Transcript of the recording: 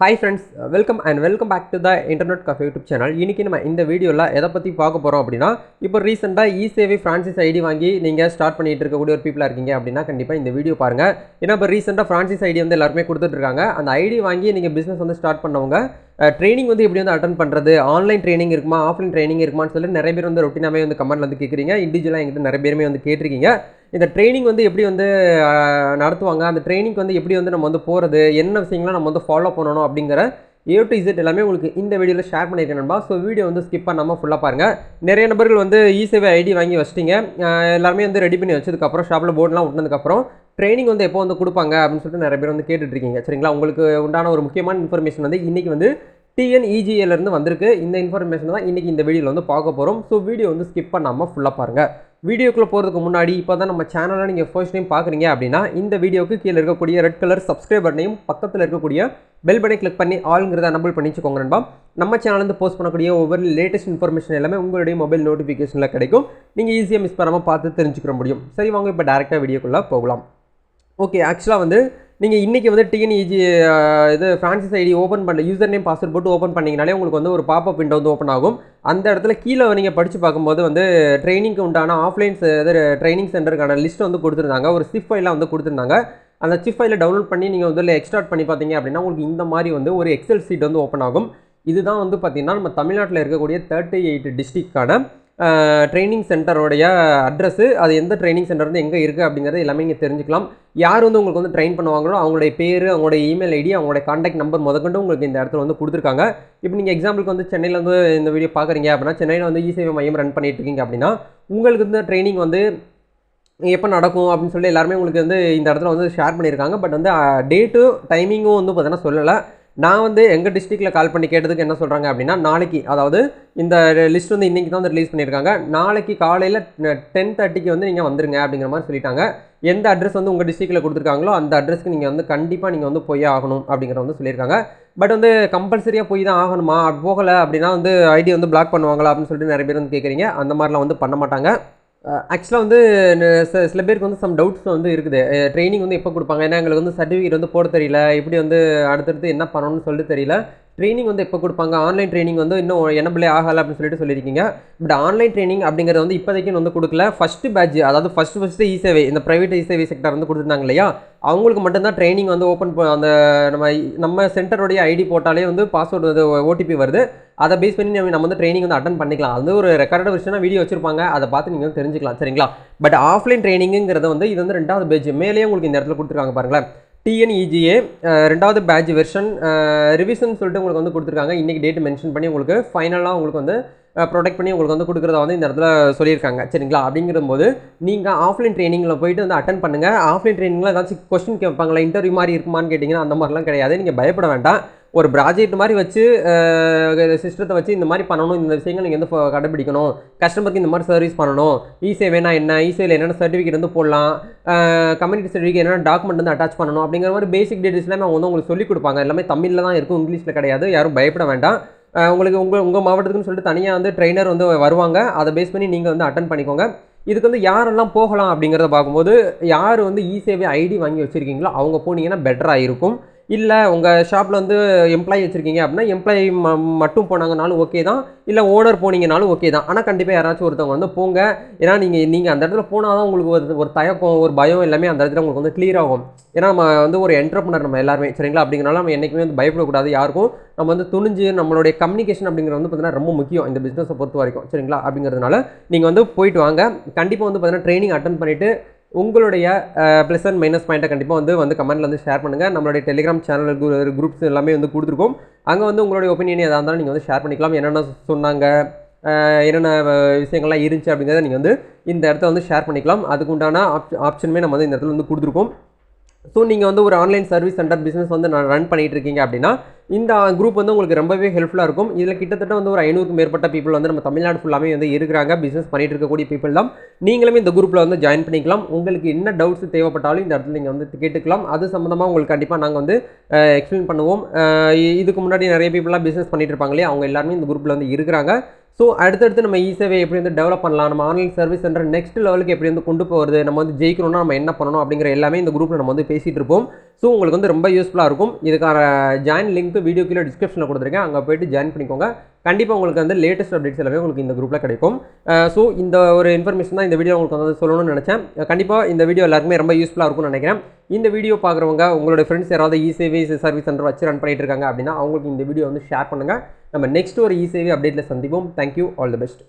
Hi friends welcome and welcome back to the internet cafe YouTube channel இன்றைக்கி நம்ம இந்த வீடியோவில் எதை பற்றி பார்க்க போகிறோம் அப்படின்னா இப்போ ரீசெண்டாக இ சேவை ஃப்ரான்சிஸ் ஐடி வாங்கி நீங்கள் ஸ்டார்ட் பண்ணிட்டு இருக்கக்கூடிய ஒரு பீப்பிளாக இருக்கீங்க அப்படின்னா கண்டிப்பாக இந்த வீடியோ பாருங்கள் ஏன்னா இப்போ ரீசெண்டாக ஃப்ரான்சிஸ் ஐடி வந்து எல்லாருமே கொடுத்துட்ருக்காங்க அந்த ஐடி வாங்கி நீங்கள் பிஸ்னஸ் வந்து ஸ்டார்ட் பண்ணவங்க ட்ரைனிங் வந்து எப்படி வந்து அட்டன் பண்ணுறது ஆன்லைன் ட்ரைனிங் இருக்குமா ஆஃப்லைன் ட்ரைனிங் இருக்குமான்னு சொல்லி நிறைய பேர் வந்து ரொட்டினாவே வந்து கமெண்ட்ல வந்து கேட்குறீங்க இண்டிவிஜுவலாக எங்கிட்ட நிறைய பேருமே வந்து கேட்டிருக்கீங்க. இந்த ட்ரைனிங் வந்து எப்படி வந்து நடத்துவாங்க? அந்த ட்ரைனிங் வந்து எப்படி வந்து நம்ம வந்து போகிறது என்ன விஷயங்கள்லாம் நம்ம வந்து ஃபாலோ பண்ணணும் அப்படிங்கிற ஏ டு இசட் எல்லாமே உங்களுக்கு இந்த வீடியோவில் ஷேர் பண்ணியிருக்கேன் நண்பா. ஸோ வீடியோ வந்து ஸ்கிப் பண்ணாமல் ஃபுல்லாக பாருங்கள் நிறைய நபர்கள் வந்து இ சேவை ஐடி வாங்கி வச்சிட்டிங்க. எல்லாருமே வந்து ரெடி பண்ணி வச்சதுக்கப்புறம் ஷாப்பில் போர்டெலாம் விட்டதுக்கப்புறம் ட்ரைனிங் வந்து எப்போ வந்து கொடுப்பாங்க அப்படின்னு சொல்லிட்டு நிறைய பேர் வந்து கேட்டுட்ருக்கீங்க சரிங்களா? உங்களுக்கு உண்டான ஒரு முக்கியமான இன்ஃபர்மேஷன் வந்து இன்றைக்கி வந்து டிஎன்இஜிஏலேருந்து வந்திருக்கு. இந்த இன்ஃபர்மேஷன் தான் இன்றைக்கி இந்த வீடியோவில் வந்து பார்க்க போகிறோம் ஸோ வீடியோ வந்து ஸ்கிப் பண்ணாமல் ஃபுல்லாக பாருங்கள் வீடியோக்குள்ளே போகிறதுக்கு முன்னாடி இப்போ தான் நம்ம சேனலை நீங்கள் ஃபர்ஸ்ட் டைம் பார்க்குறீங்க அப்படின்னா இந்த வீடியோக்கு கீழே இருக்கக்கூடிய ரெட் கலர் சப்ஸ்கிரைப் நேம் பக்கத்தில் இருக்கக்கூடிய பெல் பட்டனை கிளிக் பண்ணி ஆளுங்கிறத நம்பல் பண்ணிச்சுக்கோங்க நண்பா. நம்ம சேனலேருந்து போஸ்ட் பண்ணக்கூடிய ஒவ்வொரு லேட்டஸ்ட் இன்ஃபர்மேஷன் எல்லாமே உங்களுடைய மொபைல் நோட்டிஃபிகேஷனில் கிடைக்கும். நீங்கள் ஈஸியாக மிஸ் பண்ணாமல் பார்த்து தெரிஞ்சுக்கிற முடியும். சரி வாங்க இப்போ டேரெக்டாக வீடியோக்குள்ளே போகலாம். ஓகே ஆக்சுவலாக வந்து நீங்கள் இன்றைக்கி வந்து டிஎன்இஜி இது ஃப்ரான்சிஸ் ஐடி ஓப்பன் பண்ண யூசர் நேம் பாஸ்வேர்ட் போட்டு ஓப்பன் பண்ணிங்கனாலே உங்களுக்கு வந்து ஒரு பாப்பப் விண்டோ வந்து ஓப்பன் ஆகும். அந்த இடத்துல கீழே நீங்கள் படித்து பார்க்கும்போது வந்து ட்ரைனிங்க்கு உண்டான ஆஃப்லைன் இது ட்ரைனிங் சென்டருக்கான லிஸ்ட் வந்து கொடுத்துருந்தாங்க. ஒரு சிப் ஃபைலாக வந்து கொடுத்துருந்தாங்க. அந்த சிப் ஃபைலை டவுன்லோட் பண்ணி நீங்கள் வந்து எக்ஸ்டார்ட் பண்ணி பார்த்தீங்க அப்படின்னா உங்களுக்கு இந்த மாதிரி வந்து ஒரு எக்ஸல் சீட் வந்து ஓப்பன் ஆகும். இதுதான் வந்து பார்த்திங்கன்னா நம்ம தமிழ்நாட்டில் இருக்கக்கூடிய தேர்ட்டி எயிட் டிஸ்ட்ரிக்டான ட்ரைனிங் சென்டரோடைய அட்ரஸ்ஸு அது எந்த ட்ரைனிங் சென்டர் வந்து எங்கே இருக்குது அப்படிங்கிறது எல்லாமே இங்கே தெரிஞ்சுக்கலாம். யார் வந்து உங்களுக்கு வந்து ட்ரெயின் பண்ணுவாங்களோ அவங்களுடைய பேர் அவங்களுடைய இமெயில் ஐடி அவங்களுடைய காண்டாக்ட் நம்பர் முதற்கொண்டு உங்களுக்கு இந்த இடத்துல வந்து கொடுத்துருக்காங்க. இப்போ நீங்கள் எக்ஸாம்பிளுக்கு வந்து சென்னையில் வந்து இந்த வீடியோ பார்க்குறீங்க அப்படின்னா சென்னையில் வந்து இசேவை மையம் ரன் பண்ணிட்டு இருக்கீங்க அப்படின்னா உங்களுக்கு இந்த ட்ரைனிங் வந்து எப்போ நடக்கும் அப்படின்னு சொல்லி எல்லாருமே உங்களுக்கு வந்து இந்த இடத்துல வந்து ஷேர் பண்ணியிருக்காங்க. பட் வந்து டேட்டும் டைமிங்கும் வந்து பார்த்தீங்கன்னா சொல்லலை. நான் வந்து எங்கள் டிஸ்ட்ரிக்டில் கால் பண்ணி கேட்டதுக்கு என்ன சொல்கிறாங்க அப்படின்னா நாளைக்கு அதாவது இந்த லிஸ்ட் வந்து இன்றைக்கி தான் வந்து ரிலீஸ் பண்ணியிருக்காங்க. நாளைக்கு காலையில் டென் தேர்ட்டிக்கு வந்து நீங்கள் வந்துருங்க அப்படிங்கிற மாதிரி சொல்லிட்டாங்க. எந்த அட்ரஸ் வந்து உங்கள் டிஸ்ட்ரிக்டில் கொடுத்துருக்காங்களோ அந்த அட்ரஸ்க்கு நீங்கள் வந்து கண்டிப்பாக நீங்கள் வந்து போய் ஆகணும் அப்படிங்கிற வந்து சொல்லியிருக்காங்க. பட் வந்து கம்பல்சரியாக போய் தான் ஆகணுமா? போகலை அப்படின்னா வந்து ஐடி வந்து பிளாக் பண்ணுவாங்களா அப்படின்னு சொல்லிட்டு நிறைய பேர் வந்து கேட்குறீங்க அந்த மாதிரிலாம் வந்து பண்ண மாட்டாங்க. ஆக்சுவலாக வந்து சில பேருக்கு வந்து சம் டவுட்ஸ் வந்து இருக்குது. ட்ரைனிங் வந்து எப்போ கொடுப்பாங்க? ஏன்னா எங்களுக்கு வந்து சர்டிஃபிகேட் வந்து போட தெரியல. எப்படி வந்து அடுத்தடுத்து என்ன பண்ணணும்னு சொல்லிட்டு தெரியல. ட்ரைனிங் வந்து எப்போ கொடுப்பாங்க? ஆன்லைன் ட்ரைனிங் வந்து இன்னும் எனபிளே ஆகலை அப்படின்னு சொல்லிட்டு சொல்லியிருக்கீங்க. பட் ஆன்லைன் ட்ரைனிங் அப்படிங்கிறது வந்து இப்போதைக்கு வந்து கொடுக்கல. ஃபஸ்ட்டு பேட்ச் அதாவது ஃபஸ்ட்டு ஃபஸ்ட்டு இசேவை இந்த ப்ரைவேட் இசேவை செக்டர் வந்து கொடுத்துருந்தாங்க இல்லையா? அவங்களுக்கு மட்டும்தான் ட்ரைனிங் வந்து ஓப்பன் அந்த நம்ம நம்ம சென்டருடைய ஐடி போட்டாலே வந்து பாஸ்வேர்டு வந்து ஓடிபி வருது. அதை பேஸ் பண்ணி நம்ம நம்ம வந்து ட்ரைனிங் வந்து அட்டன் பண்ணிக்கலாம். அது ஒரு ரெக்கார்டு விஷயம்னா வீடியோ வச்சிருப்பாங்க. அதை பார்த்து நீங்கள் வந்து தெரிஞ்சுக்கலாம். சரிங்களா? பட் ஆஃப்லைன் ட்ரைனிங்கிறது வந்து இது வந்து ரெண்டாவது பேஜ் மேலேயே உங்களுக்கு இந்த இடத்துல கொடுத்துருக்காங்க பாருங்களேன். டிஎன்இஜிஏ ரெண்டாவது பேட்ச் வெர்ஷன் ரிவிஷன் சொல்லிட்டு உங்களுக்கு வந்து கொடுத்துருக்காங்க. இன்றைக்கி டேட் மென்ஷன் பண்ணி உங்களுக்கு ஃபைனலாக உங்களுக்கு வந்து ப்ரொடெக்ட் பண்ணி உங்களுக்கு வந்து கொடுக்குறத வந்து இந்த இடத்துல சொல்லியிருக்காங்க. சரிங்களா? அப்படிங்கிறபோது நீங்கள் ஆஃப்லைன் ட்ரைனிங்கில் போயிட்டு வந்து அட்டன் பண்ணுங்கள் ஆஃப்லைன் ட்ரைனிங்கில் ஏதாச்சும் கொஸ்டின் கேட்பாங்களா இன்டர்வியூ மாதிரி இருக்குமான்னு கேட்டிங்கன்னா அந்த மாதிரிலாம் கிடையாது. நீங்கள் பயப்பட வேண்டாம். ஒரு ப்ராஜெக்ட் மாதிரி வச்சு சிஸ்டத்தை வச்சு இந்த மாதிரி பண்ணணும் இந்த விஷயங்கள் நீங்கள் வந்து கடைபிடிக்கணும். கஸ்டமருக்கு இந்த மாதிரி சர்வீஸ் பண்ணணும். இ சேவைனா என்ன? இ சேவையில் என்னென்ன சர்டிஃபிகேட் வந்து போடலாம்? கம்யூனிட்டி சர்டிஃபிகேட் என்னென்ன டாக்குமெண்ட் வந்து அட்டாச் பண்ணணும்? அப்படிங்கிற மாதிரி பேசிக் டீட்டெயில்ஸ் எல்லாமே அவங்க வந்து உங்களுக்கு சொல்லிக் கொடுப்பாங்க. எல்லாமே தமிழில் தான் இருக்கும் இங்கிலீஷில் கிடையாது. யாரும் பயப்பட வேண்டாம். உங்களுக்கு உங்கள் உங்கள் மாவட்டத்துக்குன்னு சொல்லிட்டு தனியாக வந்து ட்ரெயினர் வந்து வருவாங்க. அதை பேஸ் பண்ணி நீங்கள் வந்து அட்டன் பண்ணிக்கோங்க. இதுக்கு வந்து யாரெல்லாம் போகலாம் அப்படிங்கிறத பார்க்கும்போது யார் வந்து இ சேவை ஐடி வாங்கி வச்சுருக்கீங்களோ அவங்க போனீங்கன்னா பெட்டராக இருக்கும். இல்லை உங்கள் ஷாப்பில் வந்து எம்ப்ளாயி வச்சுருக்கீங்க அப்படின்னா எம்ப்ளாயி ம மட்டும் போனாங்கனாலும் ஓகே தான். இல்லை ஓனர் போனீங்கனாலும் ஓகே தான். ஆனால் கண்டிப்பாக யாராச்சும் ஒருத்தவங்க வந்து போங்க. ஏன்னா நீங்கள் நீங்கள் அந்த இடத்துல போனால் தான் உங்களுக்கு ஒரு ஒரு தயக்கம் ஒரு பயம் எல்லாமே அந்த இடத்துல உங்களுக்கு வந்து கிளியர் ஆகும். ஏன்னா நம்ம வந்து ஒரு என்டர்பனர் நம்ம எல்லாருமே சரிங்களா? அப்படிங்கிறனால நம்ம என்றைக்குமே வந்து பயப்படக்கூடாது யாருக்கும். நம்ம வந்து துணிஞ்சு நம்மளுடைய கம்யூனிகேஷன் அப்படிங்கிறது வந்து பார்த்தீங்கன்னா ரொம்ப முக்கியம் இந்த பிஸ்னஸை பொறுத்த வரைக்கும் சரிங்களா? அப்படிங்கிறதுனால நீங்கள் வந்து போயிட்டு வாங்க. கண்டிப்பாக வந்து பார்த்தீங்கன்னா ட்ரைனிங் அட்டன் பண்ணிவிட்டு உங்களுடைய ப்ளஸ் அண்ட் மைனஸ் பாயிண்ட்டை கண்டிப்பாக வந்து வந்து கமெண்ட்டில் வந்து ஷேர் பண்ணுங்கள் நம்மளுடைய டெலிகிராம் சேனல் குரூப்ஸ் எல்லாமே வந்து கொடுத்துருக்கோம். அங்கே வந்து உங்களுடைய ஒப்பீனியன் எதாக இருந்தாலும் நீங்கள் வந்து ஷேர் பண்ணிக்கலாம். என்னென்ன சொன்னாங்க என்னென்ன விஷயங்கள்லாம் இருந்துச்சு அப்படிங்கிறத நீங்கள் வந்து இந்த இடத்த வந்து ஷேர் பண்ணிக்கலாம். அதுக்கு உண்டான ஆப் ஆப்ஷனுமே நம்ம வந்து இந்த இடத்துல வந்து கொடுத்துருக்கோம். ஸோ நீங்கள் வந்து ஒரு ஆன்லைன் சர்வீஸ் சென்டர் பிஸ்னஸ் வந்து நான் ரன் பண்ணிட்டு இருக்கீங்க அப்படின்னா இந்த குரூப் வந்து உங்களுக்கு ரொம்பவே ஹெல்ப்ஃபுல்லாக இருக்கும். இதில் கிட்டத்தட்ட வந்து ஒரு ஐநூறுக்கும் மேற்பட்ட பீப்புள் வந்து நம்ம தமிழ்நாடு ஃபுல்லாமே வந்து இருக்கிறாங்க. பிஸ்னஸ் பண்ணிட்டு இருக்கக்கூடிய பீப்புள் தான். நீங்களுமே இந்த குரூப்பில் வந்து ஜாயின் பண்ணிக்கலாம். உங்களுக்கு என்ன டவுட்ஸ் தேவைப்பட்டாலும் இந்த இடத்துல நீங்கள் வந்து கேட்டுக்கலாம். அது சம்மந்தமாக உங்களுக்கு கண்டிப்பாக நாங்கள் வந்து எக்ஸ்பிளைன் பண்ணுவோம். இதுக்கு முன்னாடி நிறைய பீப்புளாக பிஸ்னஸ் பண்ணிட்டு இருப்பாங்க இல்லையா? அவங்க எல்லாருமே இந்த குரூப்பில் வந்து இருக்கிறாங்க. ஸோ அடுத்தடுத்து நம்ம இ சேவை எப்படி வந்து டெவலப் பண்ணலாம்? நம்ம ஆன்லைன் சர்வீஸ் சென்டர் நெக்ஸ்ட் லெவலுக்கு எப்படி வந்து கொண்டு போகிறது நம்ம வந்து ஜெயிக்கணும்னா நம்ம என்ன பண்ணணும் அப்படிங்கிற எல்லாமே இந்த குரூப்பில் நம்ம வந்து பேசிகிட்டு இருப்போம். ஸோ உங்களுக்கு வந்து ரொம்ப யூஸ்ஃபுல்லாக இருக்கும். இதுக்கான ஜாயின் லிங்க் வீடியோ கீழே டிஸ்கிரிப்ஷனில் கொடுத்துருக்கேன். அங்கே போயிட்டு ஜாயின் பண்ணிக்கோங்க. கண்டிப்பாக உங்களுக்கு வந்து லேட்டஸ்ட் அப்டேட்ஸ் எல்லாமே உங்களுக்கு இந்த குரூப்பில் கிடைக்கும். ஸோ இந்த ஒரு இன்ஃபர்மேஷன் தான் இந்த வீடியோ உங்களுக்கு வந்து சொல்லணும்னு நினச்சேன். கண்டிப்பாக இந்த வீடியோ எல்லாருக்குமே ரொம்ப யூஸ்ஃபுல்லாக இருக்கும்னு நினைக்கிறேன். இந்த வீடியோ பார்க்குறவங்க உங்களோட ஃப்ரெண்ட்ஸ் யாராவது இ சேவை சர்வீஸ் சென்டர் வச்சு ரன் பண்ணிட்டு இருக்காங்க அப்படின்னா அவங்களுக்கு இந்த வீடியோ வந்து ஷேர் பண்ணுங்கள் நம்ம நெக்ஸ்ட் ஒரு இ சேவை அப்டேட்டில் சந்திப்போம். Thank you all the best